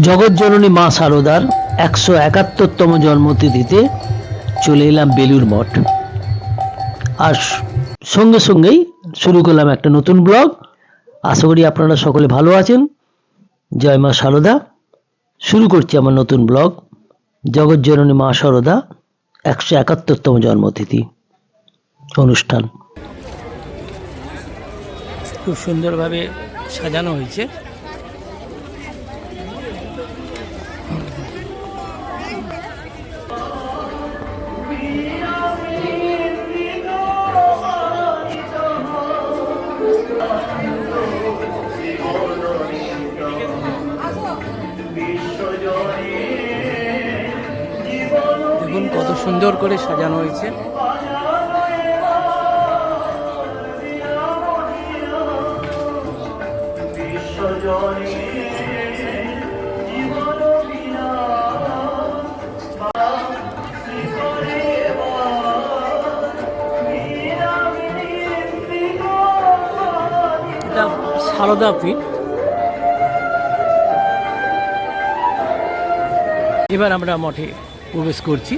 জগৎজননী মা সারদার একশো একাত্তরতম জন্মতিথিতে চলে এলাম বেলুর মঠ। আর সঙ্গে সঙ্গেই শুরু করলাম একটা নতুন ব্লগ। আশা করি আপনারা সকলে ভালো আছেন। জয় মা সারদা। শুরু করছি আমার নতুন ব্লগ। জগৎজননী মা সারদা একশো একাত্তরতম জন্মতিথি অনুষ্ঠান। খুব সুন্দরভাবে সাজানো হয়েছে। দেখুন কত সুন্দর করে সাজানো হয়েছে। সারদা পীঠ। এবার আমরা মঠে প্রবেশ করছি।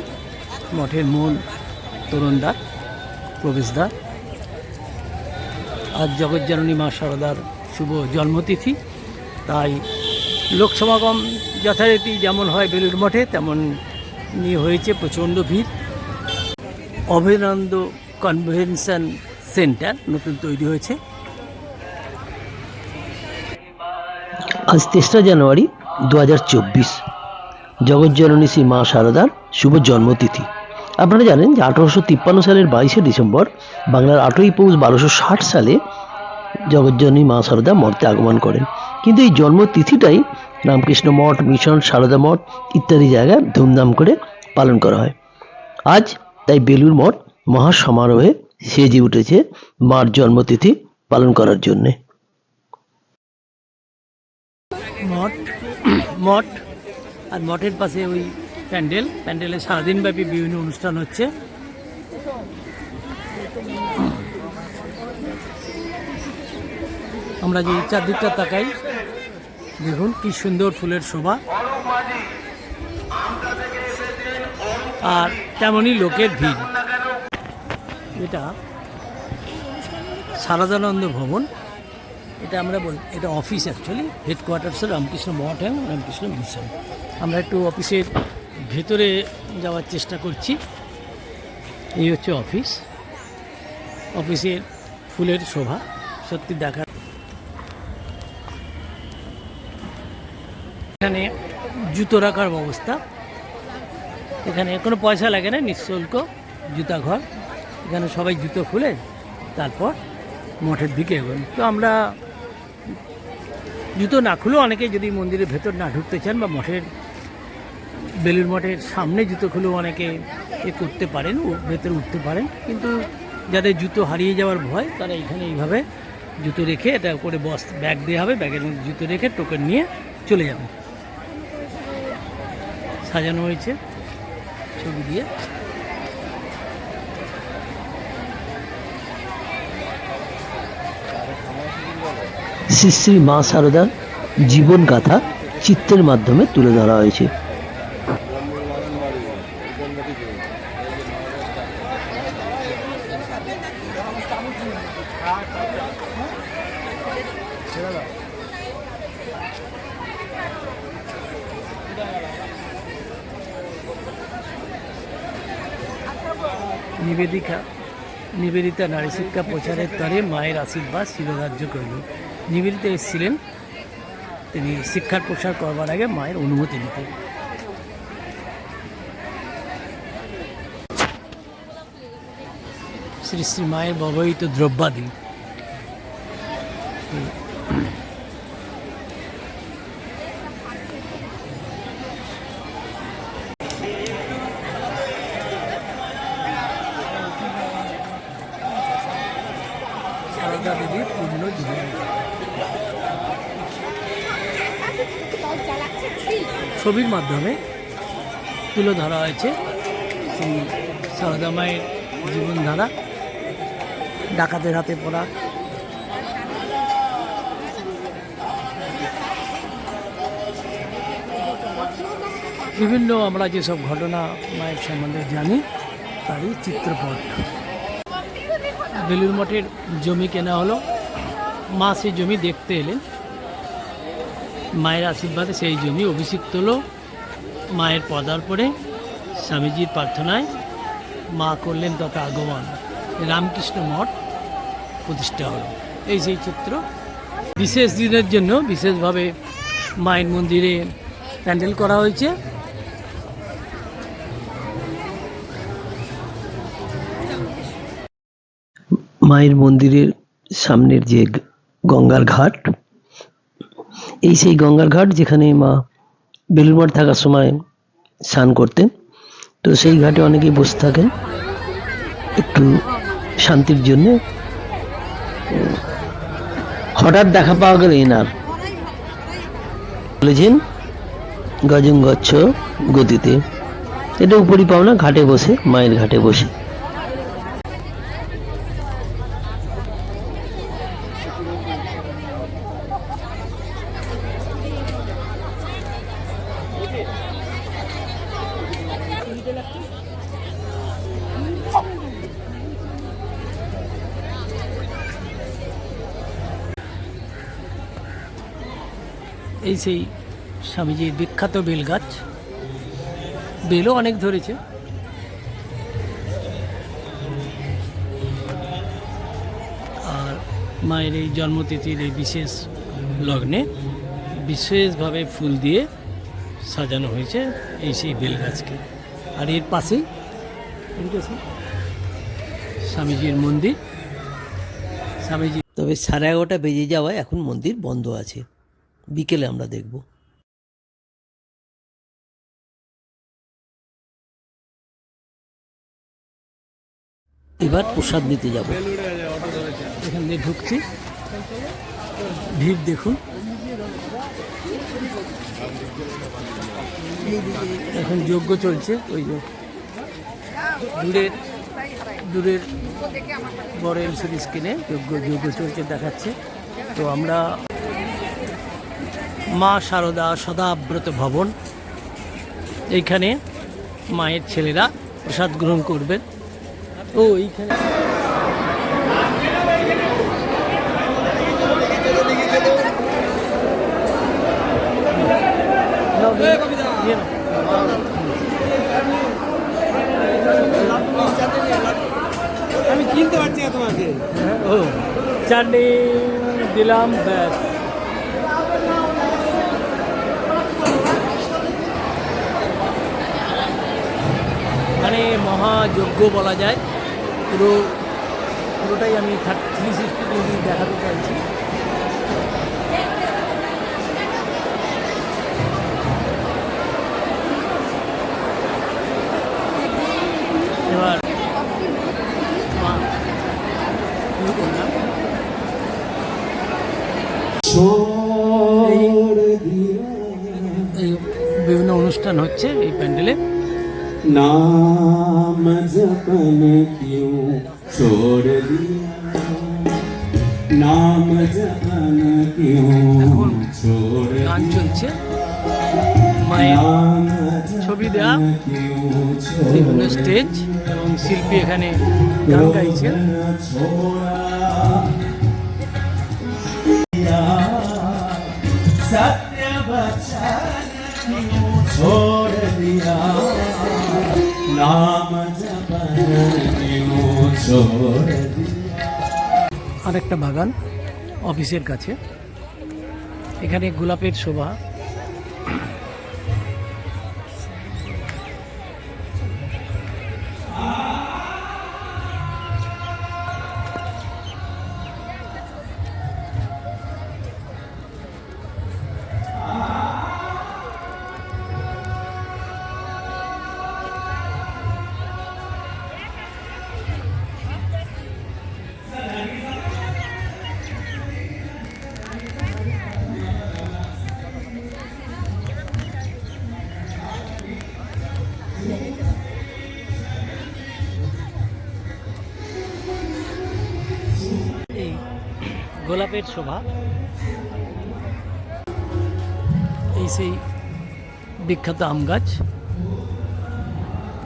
মঠের মূল তরুণদ্বার প্রবেশদ্বার আজ জগজ্জননী মা সারদার শুভ জন্মতিথি। তাই লোক সমাগম যথারীতি যেমন হয় বেলুর মঠে তেমন নিয়ে হয়েছে প্রচণ্ড ভিড়। অভিনন্দ কনভেনশন সেন্টার নতুন তৈরি হয়েছে। আজ তেসরা জানুয়ারি দু হাজার চব্বিশ। জগজ্জননী শ্রী মা শারদার শুভ জন্মতিথি। আপনারা জানেন যে আঠারোশো তিপ্পান্ন সালের বাইশে ডিসেম্বর বাংলার আটই পৌষ বারোশো ষাট সালে জগজ্জননী মা সারদা মর্তে আগমন করেন। কিন্তু এই জন্মতিথিটাই রামকৃষ্ণ মঠ, মিশন সারদা মঠ ইত্যাদি জায়গায় ধুমধাম করে পালন করা হয়। আজ তাই বেলুর মঠ মহা সমারোহে সেজে উঠেছে মার জন্মতিথি পালন করার জন্যে। মঠ মঠ আর মঠের পাশে ওই প্যান্ডেল। প্যান্ডেলে সারাদিন ব্যাপী বিভিন্ন অনুষ্ঠান হচ্ছে। আমরা যে চারদিকটা তাকাই, দেখুন কি সুন্দর ফুলের শোভা। আর তেমনই লোকের ভিড়। এটা সারদানন্দ ভবন। এটা আমরা বল, এটা office actually headquarters Ramakrishna Math এবং রামকৃষ্ণ মিশন। আমরা একটু অফিসের ভেতরে যাওয়ার চেষ্টা করছি। এই হচ্ছে অফিস অফিসের ফুলের শোভা, সত্যি দেখা এখানে জুতো রাখার ব্যবস্থা। এখানে কোনো পয়সা লাগে না, নিঃশুল্ক জুতা ঘর। এখানে সবাই জুতো খুলে তারপর মঠের দিকে এগোন। তো আমরা জুতো না খুলেও অনেকে যদি মন্দিরের ভেতর না ঢুকতে চান বা মঠের বেলুর মঠের সামনে জুতো খুলেও অনেকে এ করতে পারেন ভেতরে উঠতে পারেন। কিন্তু যাদের জুতো হারিয়ে যাওয়ার ভয়, তারা এখানে এইভাবে জুতো রেখে এটা করে বস, ব্যাগ দেওয়া হবে, ব্যাগের মধ্যে জুতো রেখে টোকেন নিয়ে চলে যাবে সাজানো হয়েছে ছবি দিয়ে। শ্রী শ্রী মা সারদার জীবন গাথা চিত্রের মাধ্যমে তুলে ধরা হয়েছে। নিবেদিকা নিবেদিতা নারী শিক্ষা প্রচারের তরে মায়ের আশীর্বাদ শিরোধার্য করল। নিবেদিতা এসেছিলেন। তিনি শিক্ষার প্রসার করবার আগে মায়ের অনুমতি নিতে। শ্রী শ্রী মায়ের ব্যবহৃত দ্রব্যাদি। ছবির মাধ্যমে তুলে ধরা হয়েছে সেই সারদা মায়ের জীবনধারা, ডাকাতের হাতে পড়া। বিভিন্ন আমরা যেসব ঘটনা মায়ের সম্বন্ধে জানি, তারই চিত্রপট। বেলুর মঠের জমি কেনা হলো। মা সেই জমি দেখতে এলেন। মায়ের আশীর্বাদে সেই জমি অভিষিক্ত হলো। মায়ের পদার্পণে স্বামীজির প্রার্থনায় মা করলেন তথা আগমন। রামকৃষ্ণ মঠ প্রতিষ্ঠা হলো। এই সেই চিত্র। বিশেষ দিনের জন্য বিশেষভাবে মায়ের মন্দিরে প্যান্ডেল করা হয়েছে। মায়ের মন্দিরের সামনের যে গঙ্গার ঘাট এই সেই গঙ্গার ঘাট যেখানে মা বেলুরমঠ থাকার সময় স্নান করতেন। তো সেই ঘাটে অনেকেই বসে থাকেন একটু শান্তির জন্য। হঠাৎ দেখা পাওয়া গেল এনার। বলেছেন গজং গচ্ছ গতিতে। এটা উপরই পাওনা ঘাটে বসে, মায়ের ঘাটে বসে। এই সেই স্বামীজির বিখ্যাত বেল গাছ। বেলও অনেক ধরেছে। আর মায়ের এই জন্মতিথির এই বিশেষ লগ্নে বিশেষভাবে ফুল দিয়ে সাজানো হয়েছে এই সেই বেল গাছকে। আর এর পাশেই স্বামীজির মন্দির। স্বামীজি তবে সাড়ে এগারোটা বেজে যাওয়ায় এখন মন্দির বন্ধ আছে। বিকেলে আমরা দেখব। এবার প্রসাদ নিতে যাব। এখান দিয়ে ঢুকছি। ভিড় দেখুন। এখন যজ্ঞ চলছে, ওই দূরের দূরের বড় এলসিডি স্ক্রিনে যজ্ঞ যজ্ঞ চলছে, দেখাচ্ছে। তো আমরা মা সারদা সদাব্রত ভবন। এইখানে মায়ের ছেলেরা প্রসাদ গ্রহণ করবেন। ও এইখানে। আমি চিনতে পারছি না তোমাকে। ও চাটনি দিলাম ব্যাস মানে মহাযজ্ঞ বলা যায়। পুরো পুরোটাই আমি থ্রি সিক্সটি ডিগ্রি দেখাতে চাইছি। এবার বিভিন্ন অনুষ্ঠান হচ্ছে এই প্যান্ডেলে। नाम जपन क्यों छोड़ दिया नाम जपन क्यों छोड़ গান চলছে মায়ের नाम ছবি দেওয়া क्यों বিভিন্ন স্টেজ এবং শিল্পী এখানে গান গাইছেন আর একটা বাগান অফিসের কাছে। এখানে গোলাপের শোভা। গোলাপের শোভা। এই সেই বিখ্যাত আম গাছ।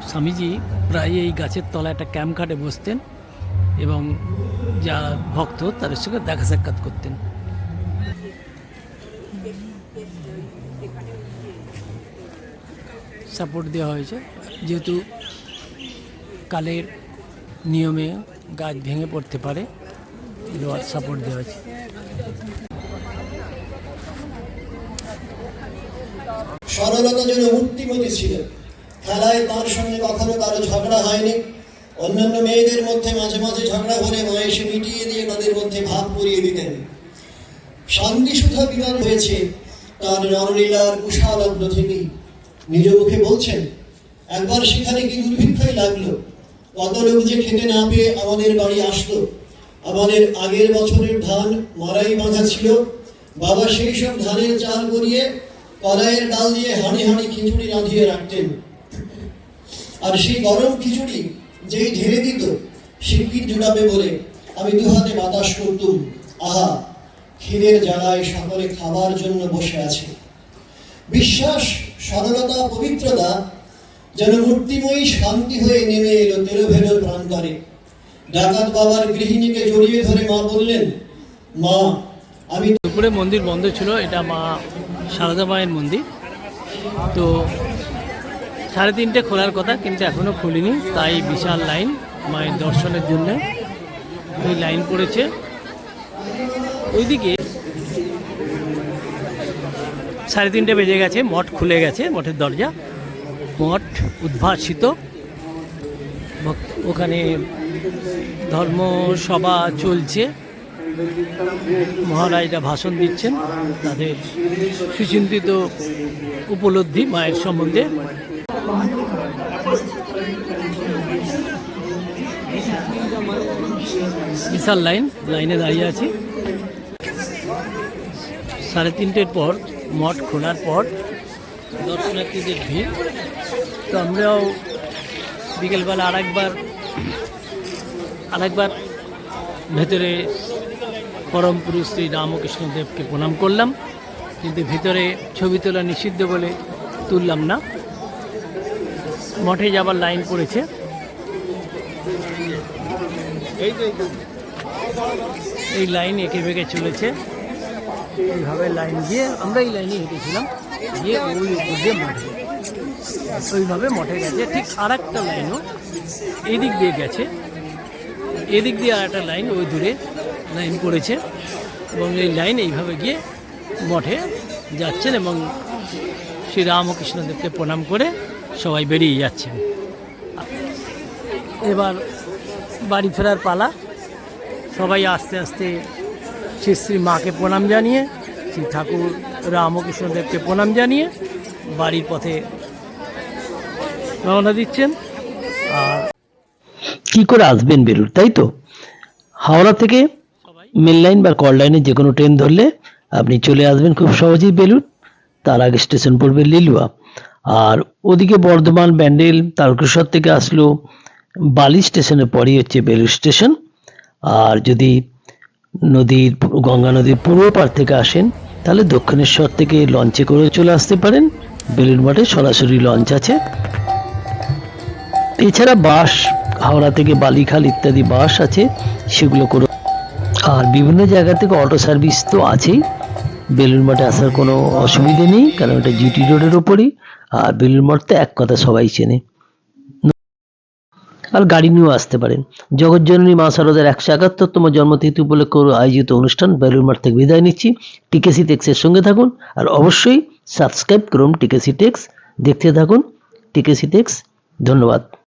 স্বামীজি প্রায় এই গাছের তলায় একটা ক্যাম্প খাটে বসতেন এবং যারা ভক্ত তাদের সঙ্গে দেখা সাক্ষাৎ করতেন। সাপোর্ট দেওয়া হয়েছে। যেহেতু কালের নিয়মে গাছ ভেঙে পড়তে পারে লোহার সাপোর্ট দেওয়া হয়েছে সরলতা যেন মূর্তিমতি ছিল। খেলায় তার সঙ্গে কখনো কারও ঝগড়া হয়নি। অন্যান্য মেয়েদের মধ্যে মাঝে মাঝে ঝগড়া হলে মা এসে মিটিয়ে দিয়ে তাদের মধ্যে ভাব পুরিয়ে দিতেন। শান্তি সুধা বিবার হয়েছে তার নরলীলার কুশালগ্ন থেকেই নিজ মুখে বলছেন, একবার সেখানে কি দুর্ভিক্ষই লাগল? কত লোক যে খেতে না পেয়ে আমাদের বাড়ি আসলো? আমাদের আগের বছরের ধান মারাই বাঁধা ছিল। বাবা সেই সব ধানের চাল গড়িয়ে কলাইয়ের ডাল দিয়ে হাঁড়ি হাঁড়ি খিচুড়ি রাঁধিয়ে রাখতেন। আর সেই গরম খিচুড়ি যেই ঢেলে দিত শিগগির জুড়াবে বলে আমি দুহাতে বাতাস করতুম। আহা, ক্ষীরের জ্বালায় সকলে খাবার জন্য বসে আছে। বিশ্বাস, সরলতা, পবিত্রতা যেন মূর্তিময়ী শান্তি হয়ে নেমে এলো তেরোভেলোর প্রান্তরে। ডাকাত বাবার গৃহিণীকে জড়িয়ে ধরে মা বললেন, মা, আমি দুপুরে মন্দির বন্ধ ছিল, এটা মা সারদা মায়ের মন্দির। তো সাড়ে তিনটে খোলার কথা, কিন্তু এখনও খুলিনি, তাই বিশাল লাইন মায়ের দর্শনের জন্য ওই লাইন পড়েছে। ওইদিকে সাড়ে তিনটে বেজে গেছে, মঠ খুলে গেছে, মঠের দরজা। মঠ উদ্ভাসিত। ওখানে ধর্মসভা চলছে। মহারাজরা ভাষণ দিচ্ছেন। তাদের সুচিন্তিত উপলব্ধি মায়ের সম্বন্ধে। বিশাল লাইন, লাইনে দাঁড়িয়ে আছি। সাড়ে তিনটের পর, মঠ খোলার পর দর্শনার্থীদের ভিড়। তো আমরাও বিকেলবেলা আরেকবার আরেকবার ভেতরে পরম পুরুষ শ্রী রামকৃষ্ণদেবকে প্রণাম করলাম, কিন্তু ভিতরে ছবি তোলা নিষিদ্ধ বলে তুললাম না। মঠে যাবার লাইন পড়েছে। এই লাইন এঁকে বেঁকে চলেছে। এইভাবে লাইন গিয়ে আমরা এই লাইনে হেঁটেছিলাম, গিয়ে ওই উপর দিয়ে মঠে ওইভাবে মঠে গেছে, ঠিক আর একটা লাইনও এদিক দিয়ে গেছে। এদিক দিয়ে আর একটা লাইন ওই দূরে লাইন করেছে এবং এই লাইন এইভাবে গিয়ে মঠে যাচ্ছেন এবং শ্রী রামকৃষ্ণদেবকে প্রণাম করে সবাই বেরিয়ে যাচ্ছেন। এবার বাড়ি ফেরার পালা। সবাই আস্তে আস্তে শ্রী শ্রী মাকে প্রণাম জানিয়ে, শ্রী ঠাকুর রামকৃষ্ণদেবকে প্রণাম জানিয়ে বাড়ির পথে রওনা দিচ্ছেন। আর কি করে আসবেন বেলুর তাই তো? হাওড়া থেকে মেন লাইন বা কল লাইনে যে কোনো ট্রেন ধরলে আপনি চলে আসবেন খুব সহজেই বেলুর তার আগে স্টেশন পড়বে লিলুয়া। আর ওদিকে বর্ধমান, ব্যান্ডেল, তারকেশ্বর থেকে আসলো বালি স্টেশনের পরই হচ্ছে বেলুর স্টেশন আর যদি নদীর, গঙ্গা নদীর পূর্ব পার থেকে আসেন, তাহলে দক্ষিণেশ্বর থেকে লঞ্চে করে চলে আসতে পারেন। বেলুর মাঠে সরাসরি লঞ্চ আছে। এছাড়া বাস হাওড়া থেকে বালিখাল ইত্যাদি বাস আছে, সেগুলো করে। আর বিভিন্ন জায়গা থেকে অটো সার্ভিস তো আছেই। বেলুর মঠে আসার কোনো অসুবিধে নেই, কারণ এটা জিটি রোডের ওপরই আর বেলুর মঠ তো এক কথা সবাই চেনে। আর গাড়ি নিয়েও আসতে পারেন জগৎজননী মা শারদার একশো একাত্তরতম জন্মতিথি উপলক্ষে আয়োজিত অনুষ্ঠান বেলুর মাঠ থেকে বিদায় নিচ্ছি। টিকেসি টেক্সের সঙ্গে থাকুন, আর অবশ্যই সাবস্ক্রাইব করুন টিকেসি টেক্স দেখতে থাকুন টিকেসি টেক্স ধন্যবাদ।